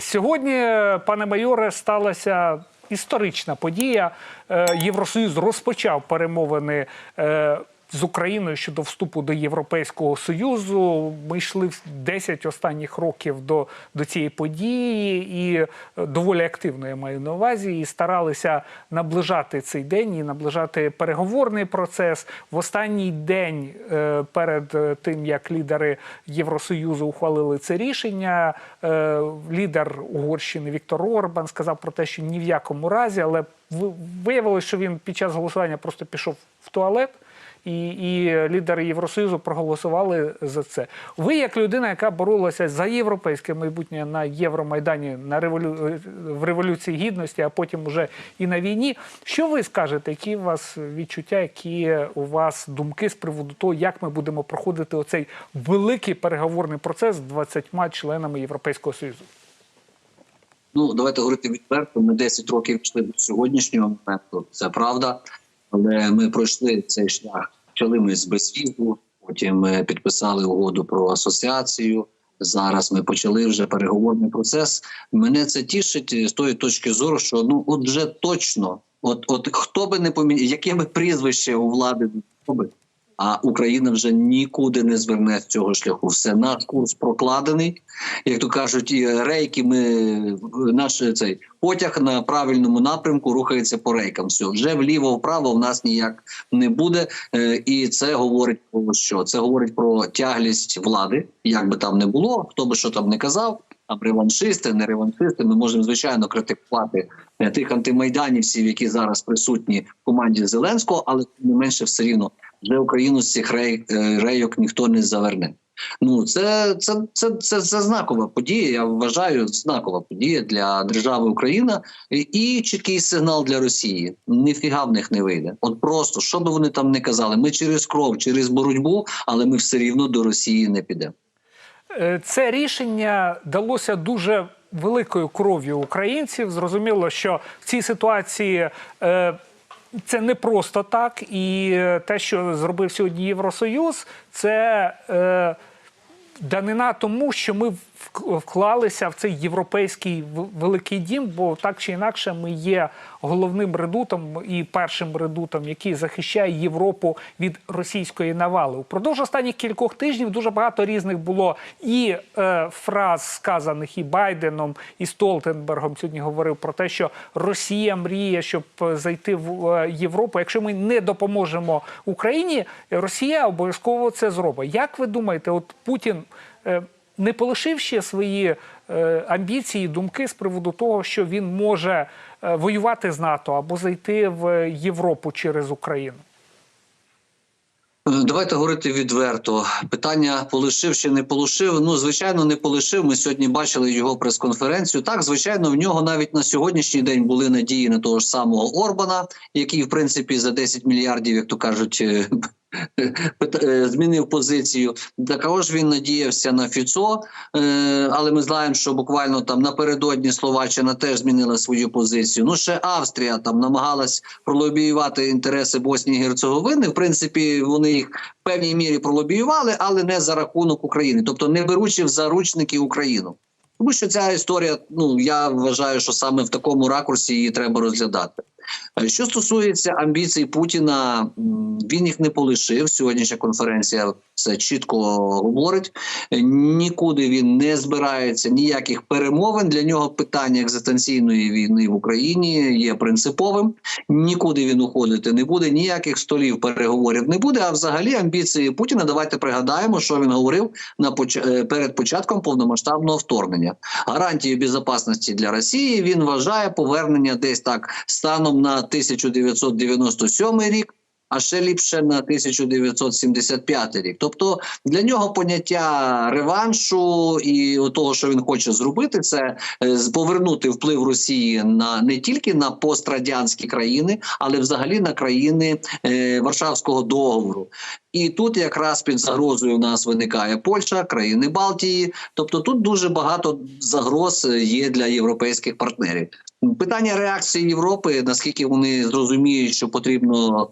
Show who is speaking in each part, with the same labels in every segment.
Speaker 1: Сьогодні, пане майоре, сталася історична подія. Е, Євросоюз розпочав перемовини е, з Україною щодо вступу до Європейського Союзу. Ми йшли в 10 останніх років до, до цієї події і е, доволі активно я маю на увазі, і старалися наближати цей день і наближати переговорний процес. В останній день е, перед е, тим, як лідери Євросоюзу ухвалили це рішення, лідер Угорщини Віктор Орбан сказав про те, що ні в якому разі, але ви- виявилось, що він під час голосування просто пішов в туалет. І, і лідери Євросоюзу проголосували за це. Ви, як людина, яка боролася за європейське майбутнє на Євромайдані на револю... в революції гідності, а потім уже і на війні. Що ви скажете? Які у вас відчуття, які у вас думки з приводу того, як ми будемо проходити оцей великий переговорний процес з 20 членами Європейського Союзу?
Speaker 2: Ну, давайте говорити відверто. Ми 10 років йшли до сьогоднішнього моменту. Це правда, але ми пройшли цей шлях. Почали ми з безвізу, потім ми підписали угоду про асоціацію. Зараз ми почали вже переговорний процес. Мене це тішить з тої точки зору, що ну от вже точно, от от хто би не поміняв, яке би прізвище у влади хто би, а Україна вже нікуди не зверне з цього шляху. Все наш курс прокладений. Як то кажуть, і рейки ми наш цей потяг на правильному напрямку рухається по рейкам. Все вже вліво, вправо в нас ніяк не буде. Е, І це говорить про що? Це говорить про тяглість влади, як би там не було, хто би що там не казав. Там реваншисти, не реваншисти. Ми можемо звичайно критикувати е, тих антимайданівців, які зараз присутні в команді Зеленського, але не менше все рівно вже Україну з цих рей, е, рейок ніхто не заверне. Ну це, це, це, це, це знакова подія. Я вважаю, знакова подія для держави Україна і, чіткий сигнал для Росії. Ніфіга в них не вийде. От просто що би вони там не казали, ми через кров, через боротьбу, але ми все рівно до Росії не підемо.
Speaker 1: Е, Це рішення далося дуже великою кров'ю українців. Зрозуміло, що в цій ситуації е, це не просто так, і е, те, що зробив сьогодні Євросоюз, це е, данина тому, що ми вклалися в цей європейський великий дім, бо так чи інакше ми є головним редутом і першим редутом, який захищає Європу від російської навали. Упродовж останніх кількох тижнів дуже багато різних було і е, фраз, сказаних і Байденом, і Столтенбергом. Сьогодні говорив про те, що Росія мріє, щоб е, зайти в е, Європу. Якщо ми не допоможемо Україні, Росія обов'язково це зробить. Як ви думаєте, от Путін е, не полишив ще свої е, амбіції, думки з приводу того, що він може е, воювати з НАТО або зайти в Європу через Україну?
Speaker 2: Давайте говорити відверто. Питання полишив чи не полишив. Ну, звичайно, не полишив. Ми сьогодні бачили його прес-конференцію. Так, звичайно, в нього навіть на сьогоднішній день були надії на того ж самого Орбана, який, в принципі, за 10 мільярдів, як то кажуть, е, змінив позицію. Також він надіявся на Фіцо, е, але ми знаємо, що буквально там напередодні Словаччина теж змінила свою позицію. Ну ще Австрія там намагалась пролобіювати інтереси Боснії і Герцеговини. В принципі, вони їх в певній мірі пролобіювали, але не за рахунок України, тобто не беручи в заручники Україну. Тому що ця історія, ну я вважаю, що саме в такому ракурсі її треба розглядати. Що стосується амбіцій Путіна, він їх не полишив. Сьогоднішня конференція це чітко говорить. Нікуди він не збирається, ніяких перемовин. Для нього питання екзистенційної війни в Україні є принциповим. Нікуди він уходити не буде, ніяких столів переговорів не буде. А взагалі амбіції Путіна. Давайте пригадаємо, що він говорив на поч- е, перед початком повномасштабного вторгнення. Гарантією безпечності для Росії він вважає повернення десь так станом на 1997 рік. А ще ліпше на 1975 рік. Тобто для нього поняття реваншу і того, що він хоче зробити, це е, повернути вплив Росії на не тільки на пострадянські країни, але взагалі на країни е, Варшавського договору. І тут якраз під загрозою в нас виникає Польща, країни Балтії. Тобто тут дуже багато загроз е, є для європейських партнерів. Питання реакції Європи, наскільки вони зрозуміють, що потрібно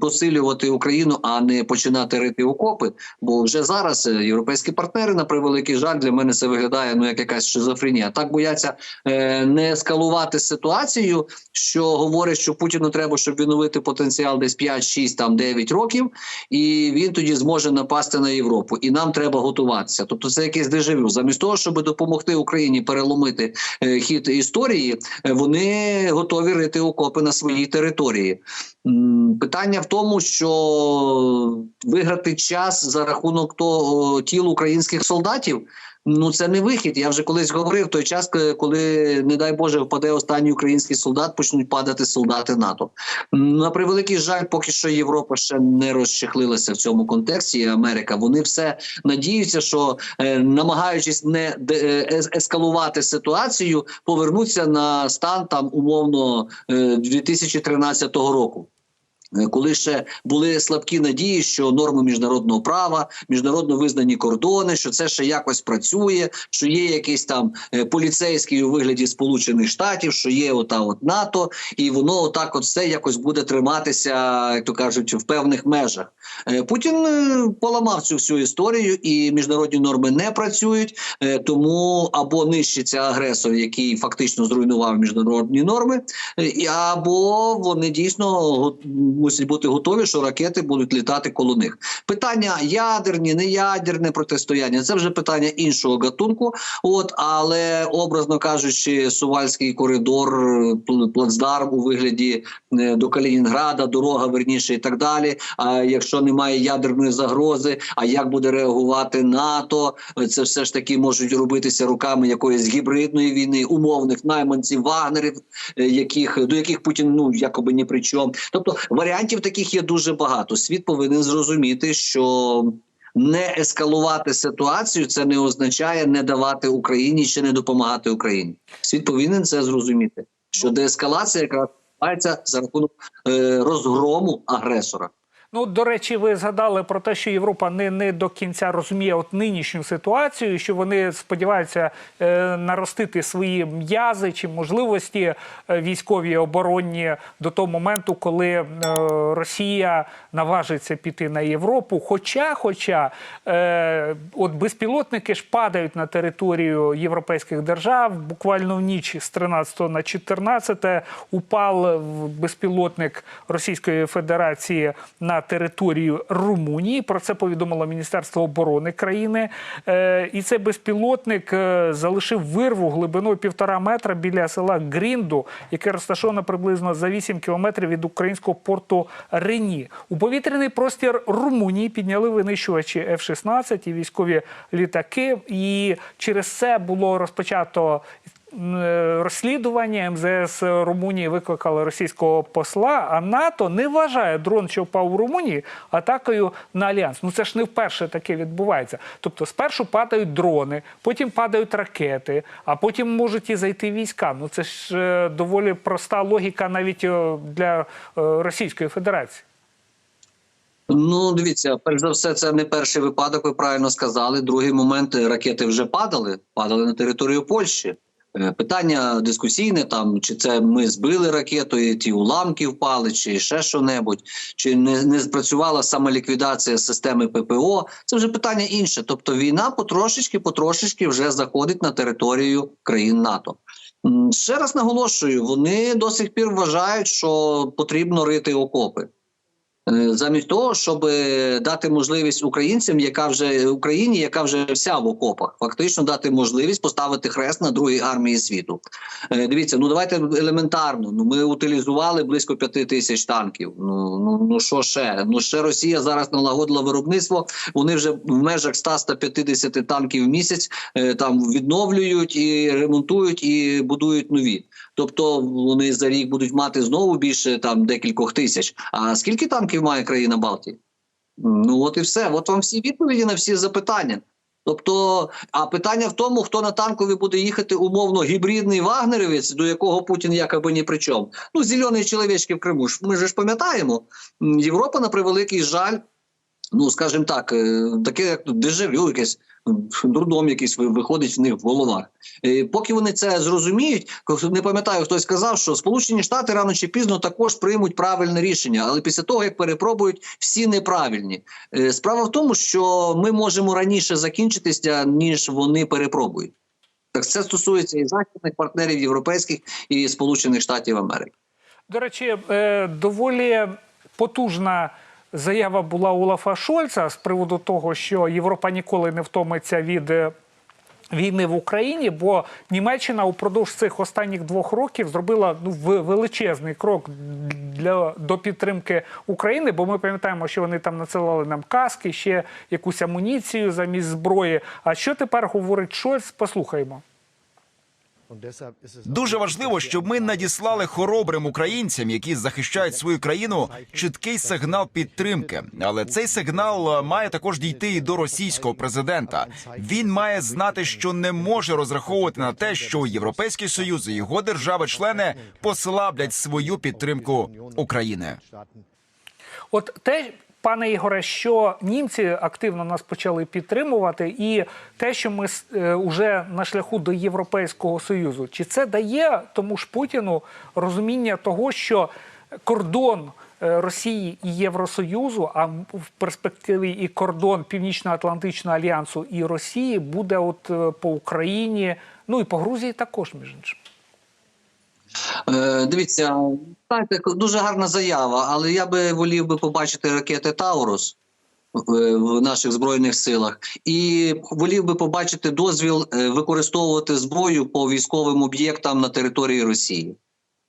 Speaker 2: посилювати Україну, а не починати рити окопи. Бо вже зараз е, європейські партнери на превеликий жаль для мене це виглядає ну як якась шизофренія. Так бояться е, не ескалувати ситуацію, що говорить, що Путіну треба, щоб відновити потенціал десь 5, 6, там 9 років, і він тоді зможе напасти на Європу. І нам треба готуватися. Тобто, це якесь дежавю. Замість того, щоб допомогти Україні переломити е, хід історії, вони готові рити окопи на своїй території. М, Питання в тому, що виграти час за рахунок того тіл українських солдатів. Ну це не вихід. Я вже колись говорив той час, коли, не дай Боже, впаде останній український солдат, почнуть падати солдати НАТО. На превеликий жаль, поки що Європа ще не розчехлилася в цьому контексті. і Америка вони все надіються, що е, намагаючись не е, ескалувати ситуацію, повернуться на стан там умовно е, 2013 року. Коли ще були слабкі надії, що норми міжнародного права, міжнародно визнані кордони, що це ще якось працює, що є якийсь там е, поліцейський у вигляді Сполучених Штатів, що є ота от НАТО, і воно отак, от все якось буде триматися, як то кажуть, в певних межах. Е, Путін е, поламав цю всю історію, і міжнародні норми не працюють. Тому або нищиться агресор, який фактично зруйнував міжнародні норми, або вони дійсно мусять бути готові, що ракети будуть літати коло них. Питання ядерні, неядерне протистояння це вже питання іншого гатунку. От але образно кажучи, сувальський коридор, пл- плацдарм у вигляді е, до Калінінграда, дорога верніше і так далі. А якщо немає ядерної загрози, а як буде реагувати НАТО? Це все ж таки можуть робитися руками якоїсь гібридної війни, умовних найманців вагнерів, е, яких до яких Путін ну якоби ні при чому. Тобто варіантів таких є дуже багато. Світ повинен зрозуміти, що. Не ескалувати ситуацію це не означає не давати Україні чи не допомагати Україні. Світ повинен це зрозуміти. Що деескалація якраз за рахунок е, розгрому агресора.
Speaker 1: Ну, до речі, ви згадали про те, що Європа не, не до кінця розуміє от нинішню ситуацію, що вони сподіваються е, наростити свої м'язи чи можливості е, військові оборонні до того моменту, коли е, Росія наважиться піти на Європу. Хоча, хоча е, от безпілотники ж падають на територію європейських держав. Буквально в ніч з 13 на 14 упав безпілотник Російської Федерації на територію Румунії. Про це повідомило Міністерство оборони країни. Е, і цей безпілотник е, залишив вирву глибиною півтора метра біля села Грінду, яке розташоване приблизно за 8 кілометрів від українського порту Рені. У повітряний простір Румунії підняли винищувачі F-16 і військові літаки. І через це було розпочато розслідування МЗС Румунії викликали російського посла. А НАТО не вважає дрон, що впав у Румунії, атакою на альянс. Ну це ж не вперше таке відбувається. Тобто, спершу падають дрони, потім падають ракети, а потім можуть і зайти війська. Ну це ж е, доволі проста логіка навіть е, для е, Російської Федерації.
Speaker 2: Ну, дивіться, перш за все, це не перший випадок. Ви правильно сказали. Другий момент е, ракети вже падали, падали на територію Польщі. Е, Питання дискусійне там, чи це ми збили ракету, і ті уламки впали, чи ще що-небудь, чи не, не спрацювала саме ліквідація системи ППО. Це вже питання інше. Тобто війна потрошечки, потрошечки вже заходить на територію країн НАТО. Ще раз наголошую, вони до сих пір вважають, що потрібно рити окопи. Е, замість того, щоб дати можливість українцям, яка вже Україні, яка вже вся в окопах, фактично дати можливість поставити хрест на другій армії світу. Е, Дивіться, ну давайте елементарно. Ну ми утилізували близько п'яти тисяч танків. Ну ну ну що ще? Ну ще Росія зараз налагодила виробництво. Вони вже в межах 100-150 танків в місяць е, там відновлюють і ремонтують і будують нові. Тобто вони за рік будуть мати знову більше там декількох тисяч. А скільки танків має країна Балтії? Ну от і все. От вам всі відповіді на всі запитання. Тобто, а питання в тому, хто на танкові буде їхати умовно гібридний вагнерівець, до якого Путін якоби ні при чому. Ну, зелені чоловічки в Криму. Ми ж пам'ятаємо, Європа на превеликий жаль. Ну, скажімо так, е, таке як дежавю, якесь дурдом якийсь виходить в них в головах. Е, Поки вони це зрозуміють, не пам'ятаю, хтось сказав, що Сполучені Штати рано чи пізно також приймуть правильне рішення, але після того як перепробують всі неправильні. Е, Справа в тому, що ми можемо раніше закінчитися, ніж вони перепробують. Так це стосується і західних партнерів європейських і Сполучених Штатів Америки.
Speaker 1: До речі, е, доволі потужна заява була Олафа Шольца з приводу того, що Європа ніколи не втомиться від. е, Війни в Україні, бо Німеччина упродовж цих останніх двох років зробила ну величезний крок для до підтримки України. Бо ми пам'ятаємо, що вони там надсилали нам каски, ще якусь амуніцію замість зброї. А що тепер говорить Шольц? Послухаймо.
Speaker 3: Дуже важливо, щоб ми надіслали хоробрим українцям, які захищають свою країну, чіткий сигнал підтримки. Але цей сигнал е, має також дійти і до російського президента. Він має знати, що не може розраховувати на те, що Європейський Союз і його держави-члени послаблять свою підтримку України.
Speaker 1: От те, пане Ігоре, що німці активно нас почали підтримувати, і те, що ми вже на шляху до Європейського Союзу, чи це дає тому ж Путіну розуміння того, що кордон е, Росії і Євросоюзу, а в перспективі і кордон Північно-Атлантичного альянсу і Росії буде от е, по Україні, ну і по Грузії також, між іншим.
Speaker 2: Дивіться, так дуже гарна заява, але я би волів би побачити ракети Таурус. в- В наших збройних силах і волів би побачити дозвіл е, використовувати зброю по військовим об'єктам на території Росії.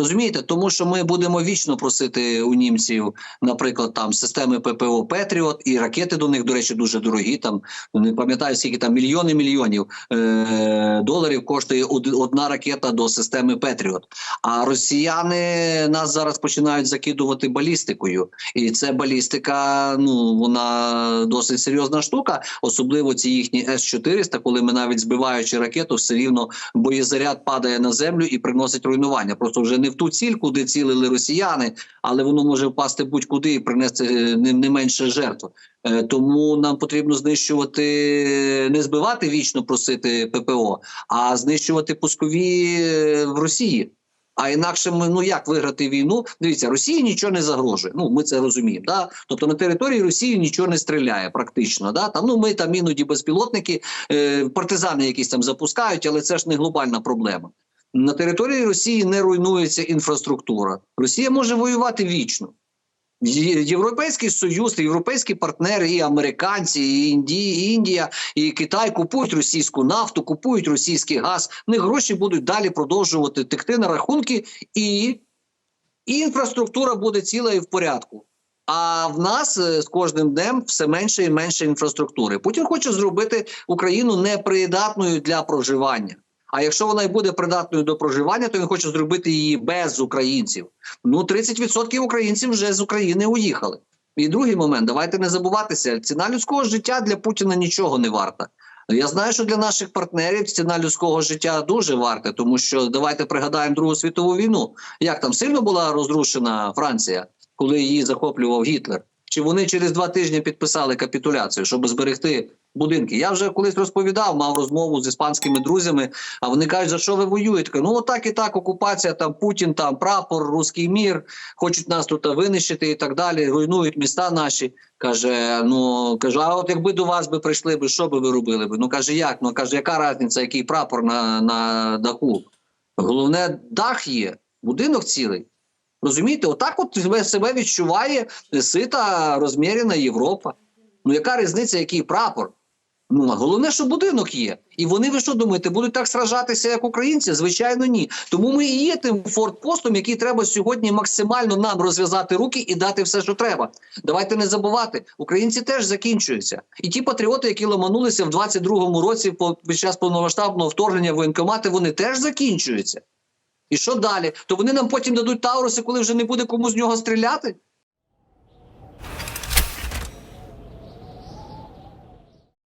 Speaker 2: Розумієте, тому що ми будемо вічно просити у німців, наприклад, там системи ППО Петріот і ракети до них, до речі, дуже дорогі. Там не пам'ятаю, скільки там мільйони мільйонів е- доларів коштує одна ракета до системи Петріот. А росіяни нас зараз починають закидувати балістикою, і це балістика. Ну вона досить серйозна штука, особливо ці їхні С 400 коли ми навіть збиваючи ракету, все рівно боєзаряд падає на землю і приносить руйнування. Просто вже не в ту ціль, куди цілили росіяни, але воно може впасти будь-куди і принести е, не, менше жертв. Е, Тому нам потрібно знищувати, не збивати вічно просити ППО, а знищувати пускові е, в Росії. А інакше ми ну як виграти війну? Дивіться, Росії нічого не загрожує. Ну ми це розуміємо. Да? Тобто на території Росії нічого не стріляє, практично. Да? Там ну ми там іноді безпілотники, партизани якісь там запускають, але це ж не глобальна проблема. На території Росії не руйнується інфраструктура. Росія може воювати вічно. Європейський союз, європейські партнери, і американці, і Індія, і Індія, і Китай купують російську нафту, купують російський газ. В гроші будуть далі продовжувати текти на рахунки, і, і інфраструктура буде ціла і в порядку. А в нас е, з кожним днем все менше і менше інфраструктури. Путін хоче зробити Україну непридатною для проживання. А якщо вона й буде придатною до проживання, то він хоче зробити її без українців. Ну, 30% українців вже з України уїхали. І другий момент, давайте не забуватися, ціна людського життя для Путіна нічого не варта. Я знаю, що для наших партнерів ціна людського життя дуже варта, тому що давайте пригадаємо Другу світову війну. Як там сильно була розрушена Франція, коли її захоплював Гітлер? Чи вони через два тижні підписали капітуляцію, щоб зберегти будинки? Я вже колись розповідав, мав розмову з іспанськими друзями. А вони кажуть, за що ви воюєте? Ну отак і так, окупація, там Путін, там прапор, руський мір, хочуть нас тут винищити і так далі. Руйнують міста наші. Каже: ну кажу, а от якби до вас би прийшли би, що би ви робили би? Ну каже, як? Ну каже, яка різниця, який прапор на, на даху? Головне, дах є, будинок цілий. Розумієте, отак от себе відчуває сита розмірена Європа. Ну яка різниця, який прапор? Ну головне, що будинок є. І вони, ви що думаєте, будуть так сражатися, як українці? Звичайно, ні. Тому ми і є тим фортпостом, який треба сьогодні максимально нам розв'язати руки і дати все, що треба. Давайте не забувати, українці теж закінчуються. І ті патріоти, які ламанулися в 22-му році під час повномасштабного вторгнення в воєнкомати, вони теж закінчуються. І що далі? То вони нам потім дадуть тауруси, коли вже не буде кому з нього стріляти.